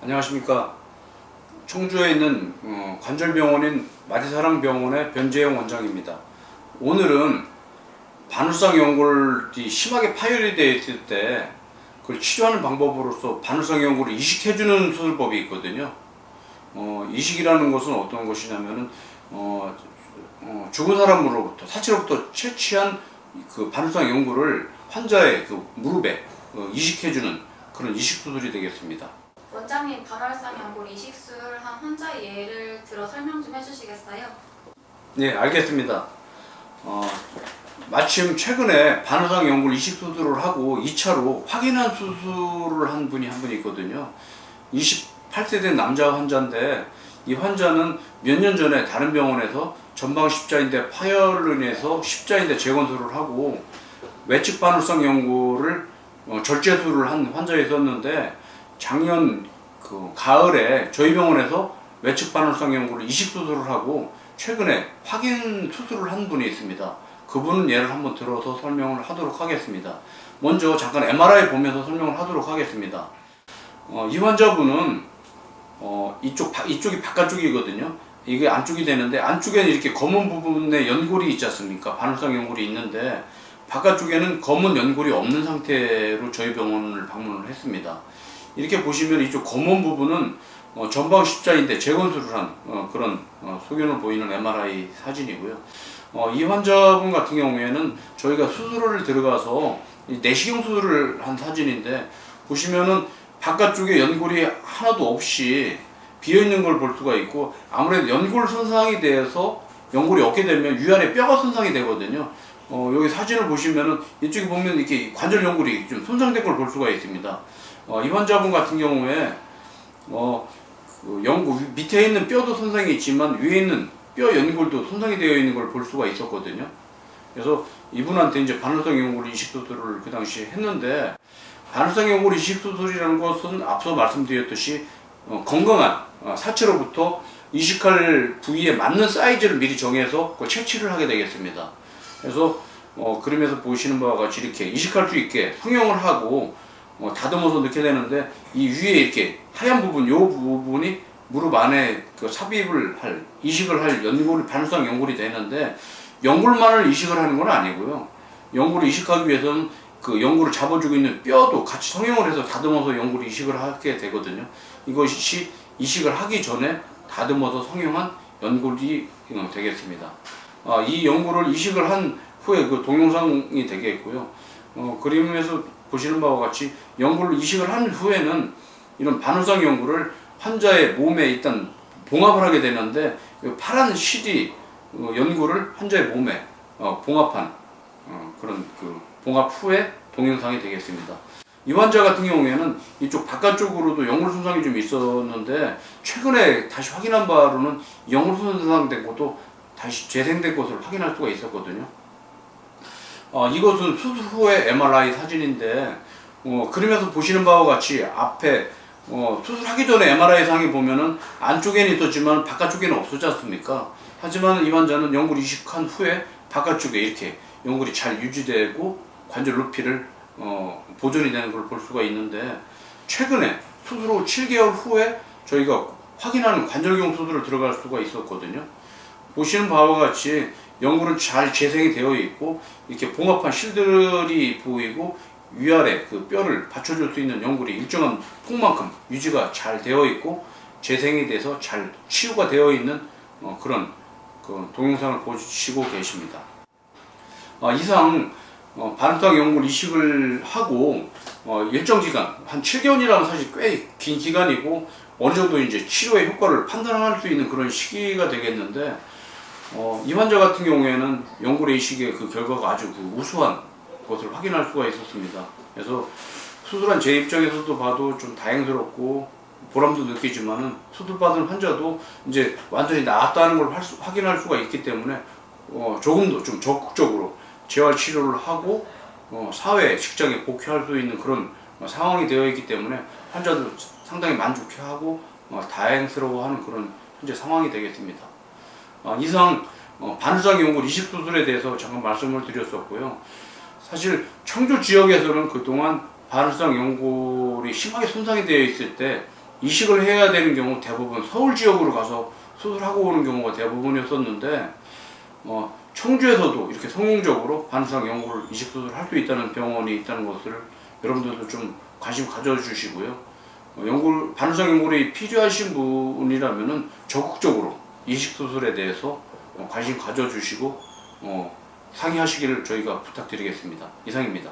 안녕하십니까. 청주에 있는 어, 관절병원인 마디사랑병원의 변재영 원장입니다. 오늘은 반울성 연골이 심하게 파열이 되어 있을 때 그걸 치료하는 방법으로서 반울성 연골을 이식해주는 수술법이 있거든요. 어, 이식이라는 것은 어떤 것이냐면은 어, 어, 죽은 사람으로부터 사체로부터 채취한 그 반울성 연골을 환자의 그 무릎에 어, 이식해주는 그런 이식 수술이 되겠습니다. 원장님 발활성 연골 이식술 한 환자의 예를 들어 설명 좀 해주시겠어요? 네, 알겠습니다. 어, 마침 최근에 반화상 연골 이식 수술을 하고 2차로 확인한 수술을 한 분이 한분 있거든요. 28세 된 남자 환자인데 이 환자는 몇 년 전에 다른 병원에서 전방 십자인대 파열로 인해서 십자인대 재건술을 하고 외측 반울성 연골을 어, 절제술을 한 환자였었는데 작년 그 가을에 저희 병원에서 외측 반울성 연골을 이식 수술을 하고 최근에 확인 수술을 한 분이 있습니다. 그분 예를 한번 들어서 설명을 하도록 하겠습니다. 먼저 잠깐 MRI 보면서 설명을 하도록 하겠습니다. 어, 이 환자분은 어, 이쪽 바- 이쪽이 바깥쪽이거든요. 이게 안쪽이 되는데 안쪽에는 이렇게 검은 부분에 연골이 있지 않습니까? 반울성 연골이 있는데 바깥쪽에는 검은 연골이 없는 상태로 저희 병원을 방문을 했습니다. 이렇게 보시면 이쪽 검은 부분은 어, 전방 십자인대 재건술을 한 어, 그런 어, 소견을 보이는 MRI 사진이고요. 어, 이 환자분 같은 경우에는 저희가 수술을 들어가서 이 내시경 수술을 한 사진인데 보시면은 바깥쪽에 연골이 하나도 없이 비어 있는 걸 볼 수가 있고 아무래도 연골 손상이 돼서 연골이 없게 되면 위아래 뼈가 손상이 되거든요. 어, 여기 사진을 보시면은 이쪽에 보면 이렇게 관절 연골이 좀 손상된 걸 볼 수가 있습니다. 어, 이 환자분 같은 경우에 어, 그 연골 밑에 있는 뼈도 손상이 있지만 위에 있는 뼈 연골도 손상이 되어 있는 걸 볼 수가 있었거든요. 그래서 이분한테 이제 반울성 연골 이식 수술을 그 당시에 했는데 반울성 연골 이식 수술이라는 것은 앞서 말씀드렸듯이 어, 건강한 어, 사체로부터 이식할 부위에 맞는 사이즈를 미리 정해서 그 채취를 하게 되겠습니다. 그래서 어, 그림에서 보시는 바와 같이 이렇게 이식할 수 있게 성형을 하고 어, 다듬어서 넣게 되는데 이 위에 이렇게 하얀 부분, 요 부분이 무릎 안에 그 삽입을 할 이식을 할 연골 반울성 연골이 되는데 연골만을 이식을 하는 건 아니고요. 연골을 이식하기 위해서는 그 연골을 잡아주고 있는 뼈도 같이 성형을 해서 다듬어서 연골 이식을 하게 되거든요. 이것이 이식을 하기 전에 다듬어서 성형한 연골이 어, 되겠습니다. 아, 이 연골을 이식을 한 후에 그 동영상이 되겠고요. 어, 그림에서 보시는 바와 같이 연골을 이식을 한 후에는 이런 반울성 연골을 환자의 몸에 일단 봉합을 하게 되는데 이 파란 실이 어, 연골을 환자의 몸에 어, 봉합한 어, 그런 그 봉합 후에 동영상이 되겠습니다. 이 환자 같은 경우에는 이쪽 바깥쪽으로도 연골 손상이 좀 있었는데 최근에 다시 확인한 바로는 연골 손상된 것도 다시 재생된 것을 확인할 수가 있었거든요. 어, 이것은 수술 후의 MRI 사진인데 어, 그림에서 보시는 바와 같이 앞에 어, 수술하기 전에 MRI 상에 보면은 안쪽에는 있었지만 바깥쪽에는 없었지 않습니까? 하지만 이 환자는 연골 이식한 후에 바깥쪽에 이렇게 연골이 잘 유지되고 관절 높이를 어, 보존이 되는 걸 볼 수가 있는데 최근에 수술 후 7개월 후에 저희가 확인하는 관절경 수술을 들어갈 수가 있었거든요. 보시는 바와 같이 연골은 잘 재생이 되어 있고 이렇게 봉합한 실들이 보이고 위아래 그 뼈를 받쳐줄 수 있는 연골이 일정한 폭만큼 유지가 잘 되어 있고 재생이 돼서 잘 치유가 되어 있는 어, 그런 그 동영상을 보시고 계십니다. 어, 이상 어, 반성 연골 이식을 하고 어, 일정 기간 한 7개월이라면 사실 꽤 긴 기간이고 어느 정도 이제 치료의 효과를 판단할 수 있는 그런 시기가 되겠는데 어, 이 환자 같은 경우에는 연골 이식의 그 결과가 아주 그 우수한 것을 확인할 수가 있었습니다. 그래서 수술한 제 입장에서도 봐도 좀 다행스럽고 보람도 느끼지만은 수술받은 환자도 이제 완전히 나았다는 걸할 수- 확인할 수가 있기 때문에 어, 조금 더 좀 적극적으로 재활 치료를 하고 어, 사회 직장에 복귀할 수 있는 그런 어, 상황이 되어 있기 때문에 환자도 상당히 만족해하고 어, 다행스러워하는 그런 현재 상황이 되겠습니다. 어, 이상 어, 반우상 연골 이식 수술에 대해서 잠깐 말씀을 드렸었고요. 사실 청주 지역에서는 그동안 반우상 연골이 심하게 손상이 되어 있을 때 이식을 해야 되는 경우 대부분 서울 지역으로 가서 수술하고 오는 경우가 대부분이었었는데 어, 청주에서도 이렇게 성공적으로 반상 연골 이식 수술을 할 수 있다는 병원이 있다는 것을 여러분들도 좀 관심 가져주시고요. 어, 연골 반상 연골이 필요하신 분이라면은 적극적으로 이식 수술에 대해서 어, 관심 가져주시고 어, 상의하시기를 저희가 부탁드리겠습니다. 이상입니다.